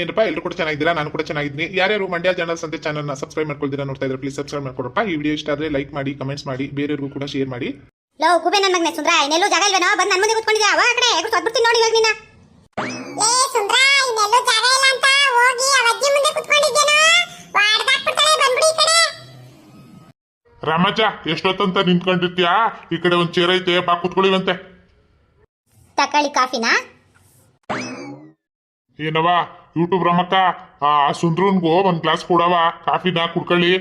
ಏನಪ್ಪ ಎಲ್ಲರೂ ಕೂಡ ಚೆನ್ನಾಗಿದ್ದೀರಾ? ನಾನು ಕೂಡ ಚೆನ್ನಾಗಿದ್ದೀನಿ. ಯಾರ್ಯಾರು ಮಂಡ್ಯ ಜನರಲ್ ಸಂತೆ ಚಾನಲ್ನ ಸಬ್ಸ್ಕ್ರೈಬ್ ಮಾಡ್ಕೊಳ್ತೀರಾ ನೋಡ್ತಾ ಇದ್ರೆ ಪ್ಲೀಸ್ ಸಬ್ಸ್ಕ್ರೈಬ್ ಮಾಡ್ಕೊಡಪ್ಪ ಈ ವಿಡಿಯೋ ಇಷ್ಟ ಆದರೆ ಲೈಕ್ ಮಾಡಿ ಕಮೆಂಟ್ಸ್ ಮಾಡಿ ಬೇರೆಯವ್ರಿಗೂ ಕೂಡ ಶೇರ್ ಮಾಡಿ. ಲೋ ಕುಬೆ ನನ್ನ ಮಗನೇ ಸುಂದ್ರ ಇನ್ನೆಲ್ಲೂ ಜಾಗ ಇಲ್ವೇನೋ? ಬಂದು ನನ್ನ ಮುಂದೆ ಕೂತ್ಕೊಂಡಿದ್ಯಾ? ಅವ ಕಡೆ ಎಗ್ರು ಸದ್ಬಿಡ್ತೀನಿ ನೋಡಿ ಇವಾಗ ನಿನ್ನ. ಲೇ ಸುಂದ್ರ ಇನ್ನೆಲ್ಲೂ ಜಾಗ ಇಲ್ಲ ಅಂತ? ಹೋಗಿ ಆ ಅಜ್ಜಿ ಮುಂದೆ ಕುತ್ಕೊಂಡಿದ್ದೇನೋ ವಾಡ್ದಾಕ್ಬಿಡ್ತಾಳೆ ಬಂದ್ಬಿಡಿ ಈ ಕಡೆ. ರಾಮಜ್ಜ ಎಷ್ಟೊತ್ತಂತ ನಿಂತ್ಕೊಂಡಿರ್ತೀಯಾ? ಈ ಕಡೆ ಒಂದ್ ಚೇರ್ ಐತೆ ಬಾ ಕುತ್ಕೊಳ್ಳಿವಂತೆ. ತಕೊಳ್ಳಿ ಕಾಫಿನಾ? ಏನವ ಯೂಟ್ಯೂಬ್ ರಮಕ್ಕ, ಆ, ಸುಂದ್ರನ್ಗೂ ಒಂದ್ ಗ್ಲಾಸ್ ಕೊಡವ ಕಾಫಿನ ಕುಡ್ಕೊಳ್ಳಿ.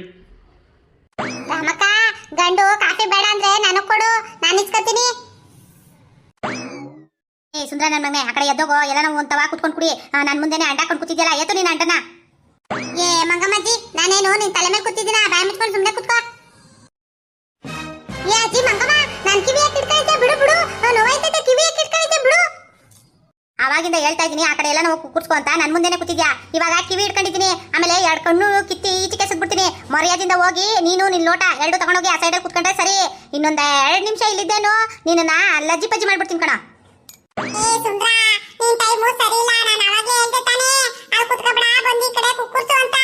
ರಾಮಕ್ಕ, ಗಂಡು ಕಾಫಿ ಬೇಡ ಅಂದ್ರೆ ನನಗ್ ಕೊಡು, ನಾನು ಇಸ್ಕೊತೀನಿ. ಏ, ಸುಂದ್ರ ನನ್ನ ಆಕಡೆ ಆ ಕಡೆ ಎದ್ದೋಗೋ, ಎಲ್ಲ ನಾವು ತವಾ ಕುತ್ಕೊಂಡು ಕುಡಿ. ನನ್ನ ಮುಂದೆನೆ ಅಂಟಾಕೊಂಡು ಕೂತಿದ್ಯಲ್ಲ ಏತು ನೀನು ಅಂಟನ ಏ, ಮಂಗಮ್ಮಜ್ಜಿ, ನಾನೇನು ನಿನ್ ತಲೆ ಮೇಲೆ ಕೂತಿದ್ದೀನ, ಬಾಯ್ ಮುಚ್ಕೊಂಡು ಸುಮ್ಮನೆ ಕುತ್ಕೋ. ಏ, ಅಜ್ಜಿ, ಮಂಗಮ್ಮ, ನನ್ ಕಿವಿ ಯಾಕೆ ಇಟ್ಕೊಂಡಿದ್ದೆ ಬಿಡು ಬಿಡು ನೋವಾಯ್ತೈತೆ ಕಿವಿ ಯಾಕೆ ಇಟ್ಕೊಂಡಿದ್ದೆ ಬಿಡು ಅವಾಗಿಂದ ಹೇಳ್ತಾ ಇದೀನಿ ಆ ಕಡೆ ಎಲ್ಲ ನಾವು ಕೂರ್ಸ್ಕೊ ಅಂತ. ನನ್ನ ಮುಂದೆನೆ ಕೂತಿದ್ಯಾ? ಇವಾಗ ಕಿವಿ ಇಟ್ಕೊಂಡಿದ್ದೀನಿ. ಆಮೇಲೆ ಎರಡು ಕಣ್ಣು ಕಿತ್ತಿ ಈಚೆಗೆ ಬಿಡ್ತೀನಿ ಮರ್ಯಾದಿಂದ ಹೋಗಿ, ನೀನು ನಿನ್ ಲೋಟ ಎರಡು ತಗೊಂಡೋಗಿ ಆ ಸೈಡಲ್ಲಿ ಕೂತ್ಕೊಂಡ್ರೆ ಸರಿ. ಇನ್ನೊಂದ್ ಎರಡು ನಿಮಿಷ ಇಲ್ಲಿದ್ದೇನು. ನಿನ್ನ ಲಜ್ಜಿ ಪಜ್ಜಿ ಮಾಡ್ಬಿಡ್ತೀನಿ ಕಣ. ಸರಿ ಇಲ್ಲ. ನಾನು ಅವಾಗಲೇ ಹೇಳ್ದೆ ತಾನೇ. ಅಲ್ಲಿ ಕುತ್ಕೊಬೇಡ ಬಂದು ಈ ಕಡೆ ಕೂರ್ಸು ಅಂತ.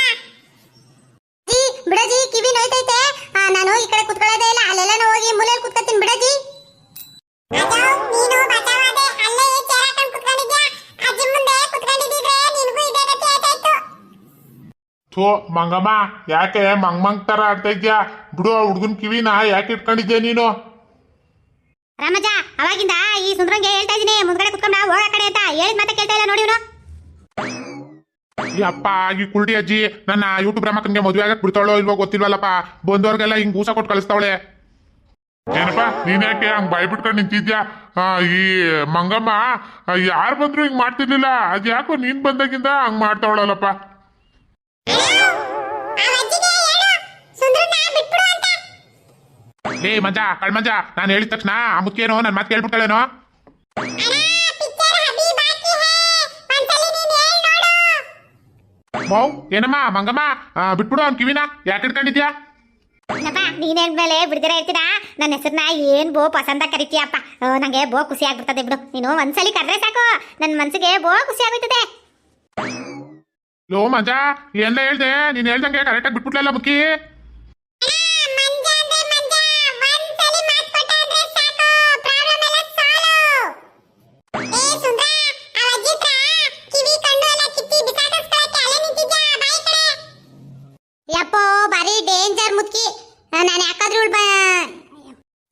ಥೋ ಮಂಗಮ್ಮ ಯಾಕೆ ಮಂಗ್ ಮಂಗ್ ತರ ಆಡ್ತಾ ಇದ್ಯಾ ಬಿಡು ಆ ಹುಡ್ಗನ್ ಕಿವಿನ ಯಾಕೆ ಇಟ್ಕೊಂಡಿದ್ಯಾ ನೀನು? ರಾಮಜ ಅವಾಗಿಂದ ಈ ಸುಂದ್ರಂಗೆ ಹೇಳ್ತಾ ಇದೀನಿ ಮುಂದ್ಗಡೆ ಕುತ್ಕೊಂಡ ಹೋಗ ಕಡೆ ಅಂತ. ಹೇಳಿದ ಮತ್ತೆ ಕೇಳ್ತಾ ಇಲ್ಲ ನೋಡಿ ಇವನು. ಈ ಕುಲ್ಡಿ ಅಜ್ಜಿ. ನನ್ನ ಯೂಟ್ಯೂಬ್ ರಾಮಕನ್ಗೆ ಮದುವೆ ಆಗಕ್ ಬಿಡ್ತಾಳೋ ಇಲ್ವೋ ಗೊತ್ತಿಲ್ವಲ್ಲಪ್ಪ. ಬಂದವ್ರಿಗೆಲ್ಲ ಹಿಂಗ್ ಊಸ ಕೊಟ್ಟು ಕಳಿಸ್ತಾವಳೆ. ಏನಪ್ಪ ನೀನ್ ಯಾಕೆ ಹಂಗ್ ಬಾಯ್ ಬಿಟ್ಕೊಂಡು ನಿಂತಿದ್ಯಾ? ಆ, ಈ ಮಂಗಮ್ಮ ಯಾರು ಬಂದ್ರು ಹಿಂಗ್ ಮಾಡ್ತಿರ್ಲಿಲ್ಲ. ಅದ್ ಯಾಕೋ ನೀನ್ ಬಂದಾಗಿಂದ ಹಂಗ್ ಮಾಡ್ತಾವಳಲ್ಲಪ್ಪ. ಲೇ ಮಂಜ ಕಳ್ಮಂಜ ನಾನು ಹೇಳಿದ ತಕ್ಷಣ ಆ ಮುಖ್ಯನೋ ನನ್ನ ಮಾತು ಕೇಳ್ಬಿಡ್ತಾಳೇನೋ? ಮೌ ಏನಮ್ಮ ಮಂಗಮ್ಮ ಬಿಟ್ಬಿಡು ಅವ್ನ ಕಿವಿನ ಯಾಕೆ ಇಟ್ಕೊಂಡಿದ್ಯಾ ನಪ್ಪ ನೀನ್ ಹೇಳ್ಮೇಲೆ ಬಿಡ್ದಿರ ಇರ್ತೀರಾ ನನ್ನ ಹೆಸರನ್ನ ಏನ್ ಬೋ ಪಸಂದ ಕರಿತೀಯಪ್ಪ. ನಂಗೆ ಬೋ ಖುಷಿ ಆಗ್ಬಿಡ್ತದೆ ಬಿಡು. ನೀನು ಒಂದ್ಸಲಿ ಕರ್ರೆ ಸಾಕು. ನನ್ನ ಮನ್ಸಿಗೆ ಬೋ ಖುಷಿ ಆಗುತ್ತದೆ ಲೋ ಮಜಾ ಎಲ್ಲ ಹೇಳ್ದೆ? ನೀನ್ ಹೇಳ್ದಂಗೆ ಕರೆಕ್ಟಾಗಿ ಬಿಟ್ಬಿಟ್ಲಲ್ಲ ಮುಕ್ಕಿ ಮಂಜ ಅಂದ್ರೆ ಮಂಜ ಒಂದ್ಸಲಿ ಮಾತ್ ಕೊಟ್ಟ ಅಂದ್ರೆ ಸಾಕು ಪ್ರಾಬ್ಲಮ್ ಎಲ್ಲ ಸಾಲ್ವ್ ಏ ಸುಂದ್ರ ಆ ಅಜ್ಜಿ ಹತ್ರ ಕಿವಿ ಕಣ್ಣು ಎಲ್ಲ ಕಿತ್ತಿ ಬಿಸಾಕಿಸ್ಕೊಳಕ್ಕೆ ಅಲ್ಲೇ ನಿಂತಿದ್ಯಾ ಬಾಯಿ ಕಡೆ ಯಪ್ಪೋ ಬರೀ ಡೇಂಜರ್ ಮುತ್ಕಿ ನಾನು ಯಾಕಾದ್ರೂ ಇವಳು ಬಾ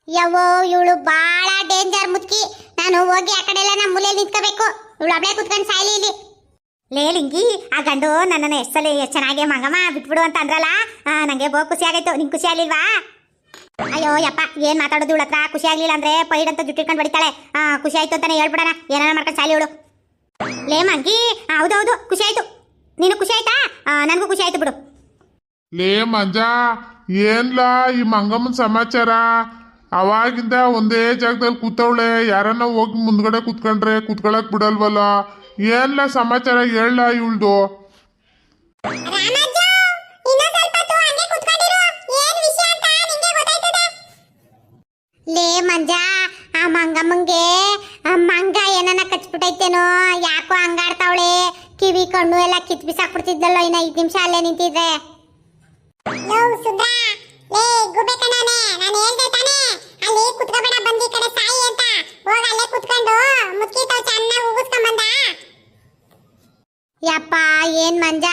ಯವ್ವೋ ಇವಳು ಬಹಳ ಡೇಂಜರ್ ಮುತ್ಕಿ. ನಾನು ಹೋಗಿ ಆ ಕಡೆ ಎಲ್ಲ ನಮ್ಮ ಮೂಲೆಯಲ್ಲಿ ನಿಂತ್ಕೋಬೇಕು. ಇವಳು ಅಬ್ಳೆ ಕುತ್ಕೊಂಡು ಸಾಯ್ಲಿ ಇಲ್ಲಿ. ಲೇ ಲಿಂಗಿ ಆ ಗಂಡು ನನ್ನನ್ನು ಎಷ್ಟು ಸಲ ಎಷ್ಟು ಚೆನ್ನಾಗಿ ಮಂಗಮ್ಮ ಬಿಟ್ಬಿಡು ಅಂತ ಅಂದ್ರಲ್ಲ? ಆ, ನಂಗೆ ಬಹು ಖುಷಿ ಆಗೈತು ನಿಂಗೆ ಖುಷಿ ಆಗ್ಲಿಲ್ವಾ? ಅಯ್ಯೋ ಯಪ್ಪ ಏನು ಮಾತಾಡೋದು ಇವಳ ಹತ್ರ ಖುಷಿ ಆಗ್ಲಿಲ್ಲ ಅಂದ್ರೆ ಪೈಡ್ ಅಂತ ಜುಟ್ಟಿಟ್ಕೊಂಡು ಬಡಿತಾಳೆ. ಆ ಖುಷಿ ಆಯ್ತು ಅಂತಾನೆ ಹೇಳ್ಬಿಡಣ. ಏನಾರ ಮಾಡ್ಕೊಂಡು ಸಾಲಿ ಇವಳು. ಲೇ ಮಂಗಿ ಹೌದೌದು ಹೌದು ಹೌದು ಖುಷಿ ಆಯ್ತು. ನೀನು ಖುಷಿ ಆಯ್ತಾ? ಆ, ನನಗೂ ಖುಷಿ ಆಯ್ತು ಬಿಡು. ಲೇ ಮಂಜ ಏನ್ಲಾ ಈ ಮಂಗಮ್ಮನ ಸಮಾಚಾರ? ಅವಾಗಿಂದ ಒಂದೇ ಜಾಗದಲ್ಲಿ ಕೂತವಳೆ ಯಾರನ್ನ ಹೋಗಿ ಮುಂದ್ಗಡೆ ಕೂತ್ಕೊಂಡ್ರೆ ಕೂತ್ಕೊಳಕ್ ಬಿಡಲ್ವಲ್ಲ? ಏನ್ಲ ಸಮಾಚಾರ ಹೇಳ ಇವಳ್ದು? ರಾಮಜ್ಜು ಇನ್ನೊಂದ್ ಸ್ವಲ್ಪ ಹೊತ್ತು ಹಂಗೆ ಕುತ್ಕೊಂಡಿರು. ಏನ್ ವಿಷಯ ಅಂತ ನಿಂಗೆ ಗೊತ್ತಾಯ್ತದೆ? ಲೇ ಮಂಜ ಆ ಮಂಗಮ್ಮಂಗೆ ಆ ಮಂಗ ಏನನ್ನ ಕಚ್ಬಿಟ್ಟೈತೇನೋ ಯಾಕೋ ಹಂಗಾಡ್ತಾವಳೆ? ಕಿವಿ ಕಣ್ಣು ಎಲ್ಲ ಕಿತ್ ಬಿಸಾಕ್ಬಿಡ್ತಿದ್ದಲ್ಲ ಇನ್ನ ಐದ್ ನಿಮಿಷ ಅಲ್ಲೇ ನಿಂತಿದ್ರೆ. ಲೋ ಸುಂದ್ರ ಲೇ ಗುಬೆ ಕಣ್ಣನೆ ನಾನು ಹೇಳ್ದೆ ತಾನೇ. ಅಲ್ಲಿ ಕುತ್ಕೋಬೇಡ ಬಂದು ಈ ಕಡೆ ಸಾಯಿ ಅಂತ. ಹೋಗ ಅಲ್ಲೇ ಕುತ್ಕೊಂಡು ಮುತ್ಕಿ ತಾವ್ ಚೆನ್ನಾಗಿ ಉಗಿಸ್ಕೊಂಡ್ ಬಂದ ಯಪ್ಪ ಏನ್ ಮಂಜ?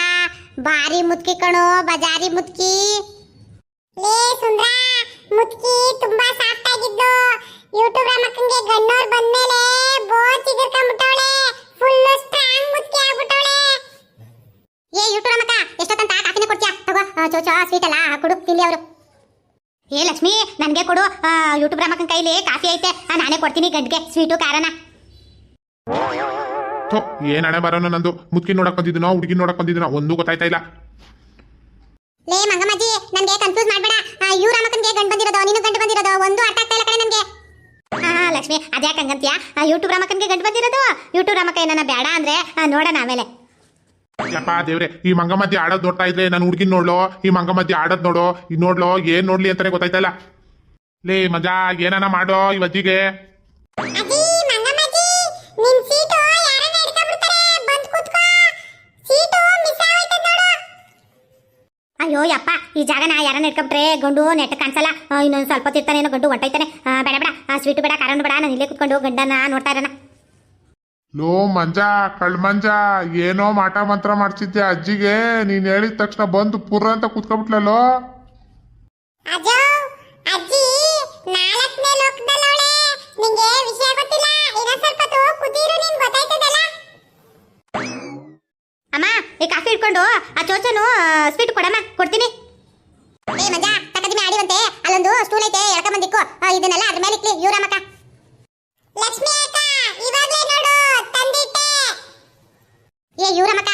ಬಾರಿ ಮುತ್ಕಿ ಕಣೋ ಬಜಾರಿ ಮುತ್ಕಿ. ಲೇ ಸುಂದ್ರ ಮುತ್ಕಿ ತುಂಬಾ ಸಾಫ್ಟ್ ಆಗಿದ್ದು. ಯೂಟ್ಯೂಬ್ ರಮಕ್ಕಂಗೆ ಗಣ್ಣೋರ್ ಬಂದ್ಮೇಲೆ ಬೋ ಚಿಗುರ್ಕೊಂಡ್ಬಿಟ್ಟವಳೆ ಫುಲ್ ಸ್ಟ್ರಾಂಗ್ ಮುತ್ಕಿ ಆಗ್ಬಿಟ್ಟವಳೆ. ಏ ಯೂಟ್ಯೂಬ್ ಮಕ್ಕ ಎಷ್ಟೊತ್ತಂತ ಕಾಫಿನ ಕೊಡ್ತೀಯಾ? ತಗೋ ಆ, ಚೋ ಚೋ ಸ್ವೀಟ್ ಅಲ್ಲ ಕೊಡು ತಿನ್ಲಿ ಅವರು. ಏ ಲಕ್ಷ್ಮಿ ನನಗೆ ಕೊಡು ಯೂಟ್ಯೂಬ್ ರಾಮಕ್ಕನ ಕೈಲಿ ಕಾಫಿ ಐತೆ. ನಾನೇ ಕೊಡ್ತೀನಿ ಗಡ್ಗೆ ಸ್ವೀಟು ಕಾರಣ ಥೋ ಏನ್ ಹಣೆ ಬರೋಣ ನಂದು? ಮುತ್ಕಿ ನೋಡಕ್ ಬಂದಿದ್ದೀನೋ ಹುಡುಗಿ ನೋಡಕ್ ಬಂದಿದ್ದೀನೋ ಒಂದು ಗೊತ್ತಾಯ್ತಾ ಇಲ್ಲ. ಲೇ ಮಂಗಮ್ಮಜ್ಜಿ ನನಗೆ ಕನ್ಫ್ಯೂಸ್ ಮಾಡಬೇಡ. ಇವ್ ರಾಮಕ್ಕನ್ಗೆ ಗಂಡು ಬಂದಿರೋದು ನೀನು ಗಂಡು ಬಂದಿರೋದು ಒಂದು ಅರ್ಥ ಆಗ್ತಾ ಇಲ್ಲ ಕಣೆ ನನಗೆ. ಹಾ ಲಕ್ಷ್ಮಿ ಅದ್ಯಾಕೆ ಹಂಗಂತೀಯ? ಯೂಟ್ಯೂಬ್ ರಾಮಕ್ಕನ್ಗೆ ಗಂಟು ಬಂದಿರೋದು? ಯೂಟ್ಯೂಬ್ ರಾಮಕ್ಕ ಏನನ್ನ ಬೇಡ ಅಂದ್ರೆ ನೋಡೋಣ ಆಮೇಲೆ. ಯಪ್ಪ ದೇವ್ರೆ, ಈ ಮಂಗಮಧ್ಯ ಆಡೋದ್ ನೋಡ್ತಾ ಇದ್ರೆ ನಾನು ಹುಡುಗಿನ ನೋಡ್ಲೋ? ಈ ಮಂಗಮಧ್ಯ ಆಡೋದ್ ನೋಡೋ? ಈ ನೋಡ್ಲೋ? ಏನ್ ನೋಡ್ಲಿ ಅಂತಾನೆ ಗೊತ್ತಾಯ್ತಲ್ಲ ಲೇ ಮಜಾ ಏನಾನ ಮಾಡೋ ಈ ಅಜ್ಜಿಗೆ ಅಯ್ಯೋ, ಯಪ್ಪ, ಈ ಜಾಗ ನಾ ಯಾರನ್ನ ಇಟ್ಕೊಂಡ್ರೆ ಗಂಡು ನೆಟ್ಟ ಕಾಣಿಸಲ್ಲ. ಇನ್ನೊಂದು ಸ್ವಲ್ಪ ತಿರ್ತಾನೇನೋ ಗಂಡು ಹೊಂಟೈತಾನೆ ಬೇಡ ಬೇಡ ಸ್ವೀಟ್ ಬೇಡ ಕಾರಣ ಬೇಡ. ನಾನು ಇಲ್ಲೇ ಕುತ್ಕೊಂಡು ಗಂಡನ ನೋಡ್ತಾ ಇರೋಣ. ಲೋ, ಮಂಜ, ಕಳ್ ಮಂಜ, ಏನೋ ಮಾಟ ಮಂತ್ರ ಮಾಡ್ಸಿದ್ದೆ ಅಜ್ಜಿಗೆ. ನೀನ್ ಹೇಳಿದ ತಕ್ಷಣ ಬಂದು ಪುರ ಅಂತ ಗೊತ್ತಾಯ್ತದಲ್ಲ? ಅಮ್ಮ, ಈ ಕಾಫಿ ಇಟ್ಕೊಂಡು ಆ ಚೋಚನು ಸ್ವೀಟ್ ಕೊಡಮ್ಮ ಕೊಡ್ತೀನಿ ಏ ಮಂಜ ತಕದಿಮೆ ಆಡಿವಂತೆ ಅಲ್ಲೊಂದು ಸ್ಟೂಲ್ ಐತೆ ಎಳ್ಕೊಂಬಂದಿಕ್ಕು ಇದನ್ನೆಲ್ಲ ಅದ್ರ ಮೇಲೆ ಇಕ್ಲಿ ಇವ್ರಮ್ಮಕ್ಕ ಲಕ್ಷ್ಮಿ ಅಕ್ಕ ಇವಾಗ್ಲೇ ನೋಡು ತಂದಿಟ್ಟೆ ಏ ಇವ್ರಮ್ಮಕ್ಕ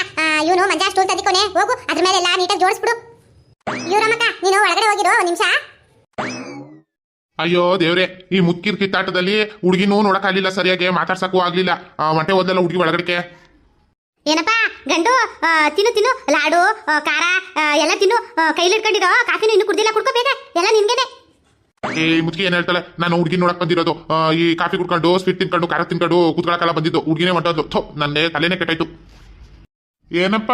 ಇವನು ಮಂಜಾ ಸ್ಟೂಲ್ ತದಿಕೊನೆ ಹೋಗು ಅದ್ರ ಮೇಲೆ ಎಲ್ಲ ನೀಟಾಗಿ ಜೋಡಿಸ್ಬಿಡು. ಇವ್ರಮ್ಮಕ್ಕ ನೀನು ಒಳಗಡೆ ಹೋಗಿರೋ ಒಂದ್ ನಿಮಿಷ. ಅಯ್ಯೋ ದೇವ್ರೆ ಈ ಮುಕ್ಕಿರ್ ಕಿತ್ತಾಟದಲ್ಲಿ ಹುಡುಗಿನೂ ನೋಡಕ್ಕಾಗಲಿಲ್ಲ ಸರಿಯಾಗಿ ಮಾತಾಡ್ಸಕ್ಕೂ ಆಗ್ಲಿಲ್ಲ. ಆ, ಹೊಂಟೆ ಹೋದ್ಲಲ್ಲ ಹುಡುಗಿ ಒಳಗಡೆಗೆ ಏನಪ್ಪ ಗಂಡು ಆ, ತಿನ್ನು ತಿನ್ನು ಲಾಡು ಆ, ಖಾರ ಆ, ಎಲ್ಲ ತಿನ್ನು ಆ, ಕೈಲಿ ಇಟ್ಕೊಂಡಿರೋ ಕಾಫಿನೂ ಇನ್ನು ಕುಡ್ದಿಲ್ಲ ಕುಡ್ಕೋ ಬೇಗ ಎಲ್ಲ ನಿನ್ಗೇನೆ. ಏ ಈ ಮುದುಕಿ ಏನ್ ಹೇಳ್ತಾಳೆ? ನಾನು ಹುಡುಗಿ ನೋಡಕ್ ಬಂದಿರೋದು. ಆ, ಈ ಕಾಫಿ ಕುಡ್ಕೊಂಡು ಸ್ವೀಟ್ ತಿನ್ಕೊಂಡು ಖಾರ ತಿನ್ಕೊಂಡು ಕುತ್ಕೊಳಕ್ಕೆಲ್ಲ ಬಂದಿದ್ದು. ಹುಡುಗಿನೇ ಹೊಂಟೋದ್ಲು ಥೋ ನನ್ನ ತಲೆನೇ ಕೆಟ್ಟಾಯ್ತು. ಏನಪ್ಪ?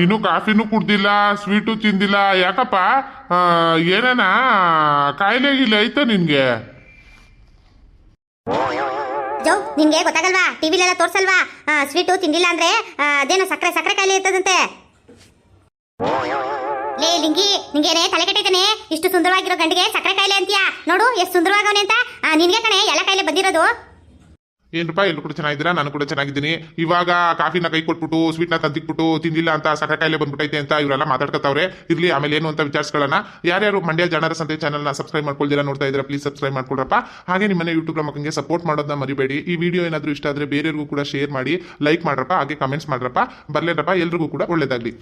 ಇನ್ನೂ ಕಾಫಿನೂ ಕುಡ್ದಿಲ್ಲ, ಸ್ವೀಟು ತಿಂದಿಲ್ಲ, ಯಾಕಪ್ಪ? ಏನೇನ? ಕಾಯಿಲೆ ಗಿಲೆ ಐತ ನಿನ್ಗೆ? ಜೋ, ನಿನ್ಗೆ ಗೊತ್ತಾಗಲ್ವಾ? ಟಿವಿಲೆಲ್ಲ ತೋರ್ಸಲ್ವಾ? ಸ್ವೀಟು ತಿಂದಿಲ್ಲ ಅಂದ್ರೆ ಅದೇನೋ ಸಕ್ಕರೆ ಸಕ್ಕರೆ ಕಾಯಿಲೆ ಇರ್ತದಂತೆ. ಲೇ, ಲಿಂಗಿ, ನಿಂಗೇನೆ ತಲೆ ಕೆಟ್ಟಿದ್ದಾನೆ ಇಷ್ಟು ಸುಂದರವಾಗಿರೋ ಗಂಡಿಗೆ ಸಕ್ಕರೆ ಕಾಯಿಲೆ ಅಂತೀಯಾ? ನೋಡು, ಎಷ್ಟು ಸುಂದರವಾಗವನೆ ಅಂತ. ನಿನ್ಗೆ ಕಣೆ, ಎಲ್ಲ ಕಾಯಿಲೆ ಬಂದಿರೋದು. ಏನ್ರಪ್ಪ ಎಲ್ಲರೂ ಕೂಡ ಚೆನ್ನಾಗಿದ್ದೀರಾ ನಾನು ಕೂಡ ಚೆನ್ನಾಗಿದ್ದೀನಿ. ಇವಾಗ ಕಾಫಿನ ಕೈ ಕೊಟ್ಬಿಟ್ಟು ಸ್ವೀಟ್ನ ತಂದಿಕ್ಬಿಟ್ಟು ತಿಂದಿಲ್ಲ ಅಂತ ಸಕ್ಕರೆ ಕಾಯಿಲೆ ಬಂದ್ಬಿಟ್ಟೈತೆ ಅಂತ ಇವರೆಲ್ಲ ಮಾತಾಡ್ಕೊತಾವ್ರೆ ಇರ್ಲಿ, ಆಮೇಲೆ ಏನು ಅಂತ ವಿಚಾರಿಸ್ಕೊಳ್ಳೋಣ. ಯಾರ್ಯಾರು ಮಂಡ್ಯ ಜನರ ಸಂತೆ ಚಾನಲ್ನ ಸಬ್ಸ್ಕ್ರೈಬ್ ಮಾಡ್ಕೊಳ್ದಿರಾ ನೋಡ್ತಾ ಇದ್ದೀರಾ ಪ್ಲೀಸ್ ಸಬ್ಸ್ಕ್ರೈಬ್ ಮಾಡ್ಕೊಡ್ರಪ್ಪ. ಹಾಗೆ ನಿಮ್ಮನೆ ಯೂಟ್ಯೂಬ್ ಮಕ್ಕಳಿಗೆ ಸಪೋರ್ಟ್ ಮಾಡೋದನ್ನ ಮರಿಬೇಡಿ. ಈ ವಿಡಿಯೋ ಏನಾದರೂ ಇಷ್ಟ ಆದರೆ ಬೇರೆಯವ್ರಿಗೂ ಕೂಡ ಶೇರ್ ಮಾಡಿ ಲೈಕ್ ಮಾಡ್ರಪ್ಪ, ಹಾಗೆ ಕಮೆಂಟ್ಸ್ ಮಾಡ್ರಪ್ಪ. ಬರ್ಲೇರಪ್ಪ ಎಲ್ರಿಗೂ ಕೂಡ ಒಳ್ಳೇದಾಗ್ಲಿ.